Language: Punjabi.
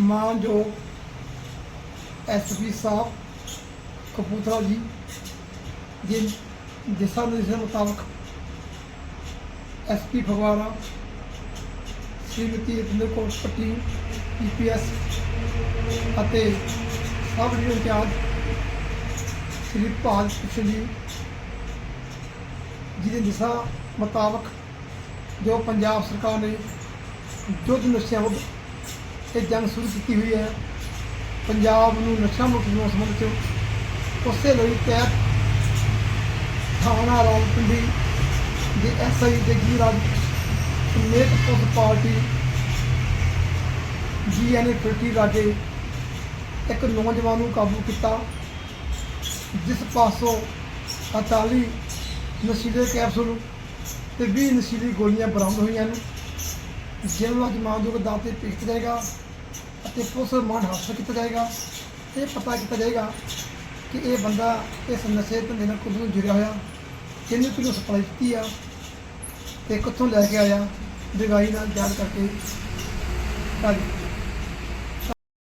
ਮਾਨਯੋਗ ਐਸਪੀ ਸਾਹਿਬ ਕਪੂਰਥਲਾ ਜੀ ਦੇ ਦਿਸ਼ਾ ਨਿਰਦੇਸ਼ਾਂ ਮੁਤਾਬਕ ਐਸਪੀ ਫਗਵਾੜਾ, ਸ਼੍ਰੀਮਤੀ ਰਤਿੰਦਰ ਕੌਰ ਪੱਟੀ ਪੀਪੀਐਸ ਅਤੇ ਸਬ ਡਿਵੀਜ਼ਨ ਇੰਚਾਰਜ ਸ਼੍ਰੀ ਭਾਲ ਕ੍ਰਿਸ਼ਨ ਜੀ ਜਿਹਦੇ ਦਿਸ਼ਾ ਮੁਤਾਬਕ ਜੋ ਪੰਜਾਬ ਸਰਕਾਰ ਨੇ ਯੁੱਧ ਨਸ਼ਿਆਂ ਵਿਰੁੱਧ ਇਹ ਜੰਗ ਸ਼ੁਰੂ ਕੀਤੀ ਹੋਈ ਹੈ। ਪੰਜਾਬ ਨੂੰ ਨਸ਼ਾ ਮੁਕਤ ਬਣਾਉਣ ਸੰਬੰਧ ਵਿੱਚ ਉਸੇ ਲਈ ਤਹਿਤ ਥਾਣਾ ਰਾਵਲਪਿੰਡੀ ਦੇ ਐਸਆਈ ਦੇ ਰਾਜ ਸਮੇਤ ਪੁਲਿਸ ਪਾਰਟੀ ਜੀਐਨਏ ਫਿਰਤੀ ਰਾਜੇ ਇੱਕ ਨੌਜਵਾਨ ਨੂੰ ਕਾਬੂ ਕੀਤਾ, ਜਿਸ ਪਾਸੋਂ 48 ਨਸ਼ੀਲੇ ਕੈਪਸੂਲ ਤੇ 20 ਨਸ਼ੀਲੀ ਗੋਲੀਆਂ ਬਰਾਮਦ ਹੋਈਆਂ ਨੇ। ਜਿਹਨੂੰ ਅੱਜ ਮਾਨਯੋਗ ਅਦਾਲਤ ਤੇ ਪੇਸ਼ ਕੀਤਾ ਜਾਏਗਾ ਅਤੇ ਪੁਲਿਸ ਰਿਮਾਂਡ ਹਾਸਲ ਕੀਤਾ ਜਾਏਗਾ। ਇਹ ਪਤਾ ਕੀਤਾ ਜਾਏਗਾ ਕਿ ਇਹ ਬੰਦਾ ਇਸ ਨਸ਼ੇ ਧੰਦੇ ਨਾਲ ਕੁਝ ਨੂੰ ਜੁੜਿਆ ਹੋਇਆ ਕਿੰਨੀ ਕਿਲੋ ਸਪਲਾਈ ਕੀਤੀ ਆ ਤੇ ਕਿੱਥੋਂ ਲੈ ਕੇ ਆਇਆ, ਦਵਾਈ ਨਾਲ ਯਾਦ ਕਰਕੇ ਕਰ